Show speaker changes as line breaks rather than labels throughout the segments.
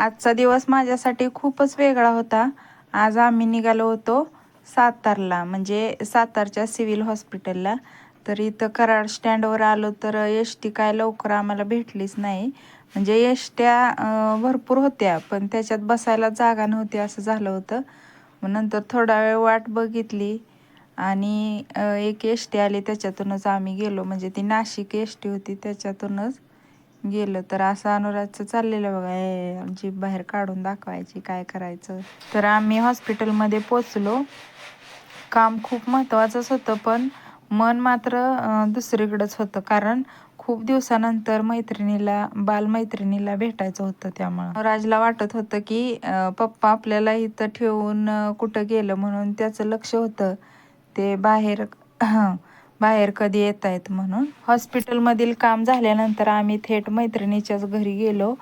आजचा दिवस माझ्यासाठी खूपच वेगळा होता. आज आम्ही निघालो होतो सातारला म्हणजे सातारच्या सिव्हिल हॉस्पिटलला. तर इथं कराड स्टँडवर आलो तर एस टी काय लवकर आम्हाला भेटलीच नाही. म्हणजे एस ट्या भरपूर होत्या पण त्याच्यात बसायला जागा नव्हती असं झालं होतं. मग नंतर थोडा वेळ वाट बघितली आणि एक एस टी आली त्याच्यातूनच आम्ही गेलो. म्हणजे ती नाशिक एस टी होती त्याच्यातूनच गेलं तर असं अनुराजचं चाललेलं बघा. हे जीभ बाहेर काढून दाखवायची काय करायचं. तर आम्ही हॉस्पिटलमध्ये पोचलो. काम खूप महत्त्वाचंच होतं पण मन मात्र दुसरीकडंच होतं. कारण खूप दिवसानंतर मैत्रिणीला बालमैत्रिणीला भेटायचं होतं त्यामुळं. राजला वाटत होतं की पप्पा आपल्याला इथं ठेवून कुठं गेलं म्हणून त्याचं लक्ष होतं. ते बाहेर बाहेर कधी येत आहेत म्हणून. हॉस्पिटलमधील काम झाल्यानंतर आम्ही थेट मैत्रिणीच्याच घरी गेलो.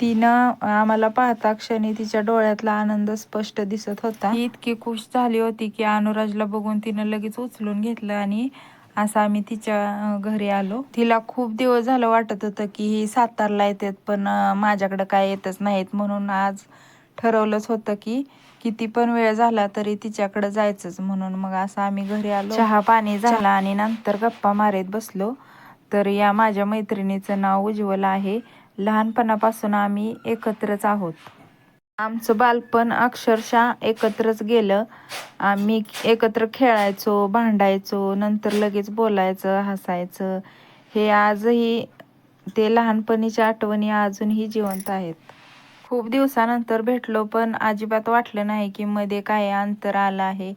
तिनं आम्हाला पाहता क्षणी तिच्या डोळ्यातला आनंद स्पष्ट दिसत होता. ती इतकी खुश झाली होती की अनुराजला बघून तिनं लगेच उचलून घेतलं आणि असं आम्ही तिच्या घरी आलो. तिला खूप दिवस झालं वाटत होतं की ही सातारला येतात पण माझ्याकडं काय येतच नाहीत म्हणून आज ठरवलंच होतं की किती पण वेळ झाला तरी तिच्याकडे जायचंच म्हणून मग असं आम्ही घरी आलो. चहा पाणी झाला आणि नंतर गप्पा मारत बसलो. तर या माझ्या मैत्रिणीचं नाव उज्ज्वल आहे. लहानपणापासून आम्ही एकत्रच आहोत. आमचं बालपण अक्षरशः एकत्रच गेलं. आम्ही एकत्र खेळायचो भांडायचो नंतर लगेच बोलायचं हसायचं. हे आजही ते लहानपणीच्या आठवणी अजूनही जिवंत आहेत. खूप दिवसानंतर भेटलो पण अजिबात वाटलं नाही की मध्ये काय अंतर आलं आहे.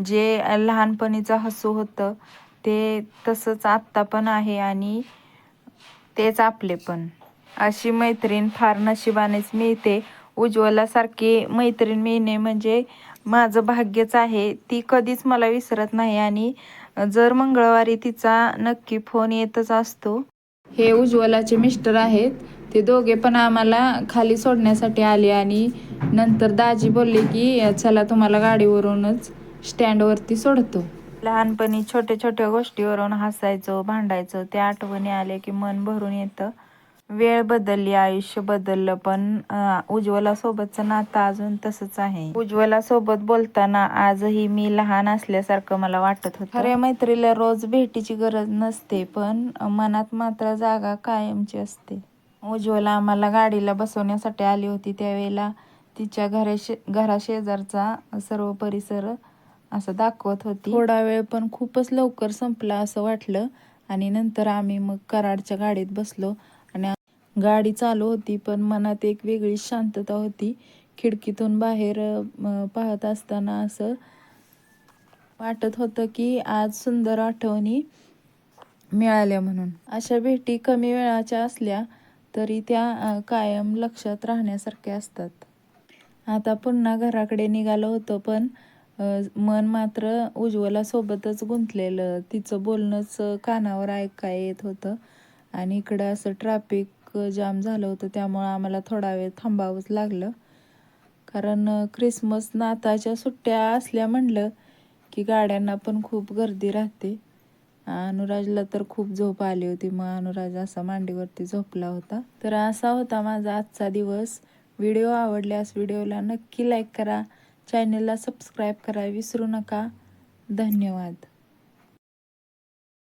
जे लहानपणीचं हसू होतं ते तसंच आत्ता पण आहे आणि तेच आपले पण. अशी मैत्रीण फार नशिबानेच मिळते. उज्ज्वलासारखी मैत्रीण मिळणे म्हणजे माझं भाग्यच आहे. ती कधीच मला विसरत नाही आणि जर मंगळवारी तिचा नक्की फोन येतच असतो हे उज्ज्वलाचे मिस्टर आहेत. ते दोघे पण आम्हाला खाली सोडण्यासाठी आले आणि नंतर दाजी बोलले की चला तुम्हाला गाडीवरूनच स्टँडवरती सोडतो. लहानपणी छोट्या छोट्या गोष्टीवरून हसायचो भांडायचो. त्या आठवणी आले की मन भरून येतं. वेळ बदलली आयुष्य बदललं पण उज्ज्वला सोबतचं नातं अजून तसंच आहे. उज्ज्वलासोबत बोलताना आजही मी लहान असल्यासारखं मला वाटत होतं. खऱ्या मैत्रीला रोज भेटीची गरज नसते पण मनात मात्र जागा कायमची असते. उज्ज्वला आम्हाला गाडीला बसवण्यासाठी आली होती. त्यावेळेला तिच्या घराशे घराशेजारचा सर्व परिसर असं दाखवत होती. थोडा वेळ पण खूपच लवकर संपला असं वाटलं आणि नंतर आम्ही मग कराडच्या गाडीत बसलो. गाडी चालू होती पण मनात एक वेगळी शांतता होती. खिडकीतून बाहेर पाहत असताना असं वाटत होतं की आज सुंदर आठवणी मिळाल्या म्हणून. अशा भेटी कमी वेळाच्या असल्या तरी त्या कायम लक्षात राहण्यासारख्या असतात. आता पुन्हा घराकडे निघालो होतो पण मन मात्र उज्ज्वलासोबतच गुंतलेलं. तिचं बोलणंच कानावर ऐकाय येत होतं आणि इकडं असं ट्रॅफिक जाम झालं होतं त्यामुळं आम्हाला थोडा वेळ थांबावंच लागलं. कारण ख्रिसमस क्रिसमस सुट्ट्या असल्या म्हणलं की गाड्यांना पण खूप गर्दी राहते. अनुराजला तर खूप झोप आली होती मग अनुराज असा मांडीवरती झोपला होता. तर असा होता माझा आजचा दिवस. व्हिडिओ आवडल्यास व्हिडिओला नक्की लाईक करा. चॅनलला सबस्क्राईब करा विसरू नका. धन्यवाद.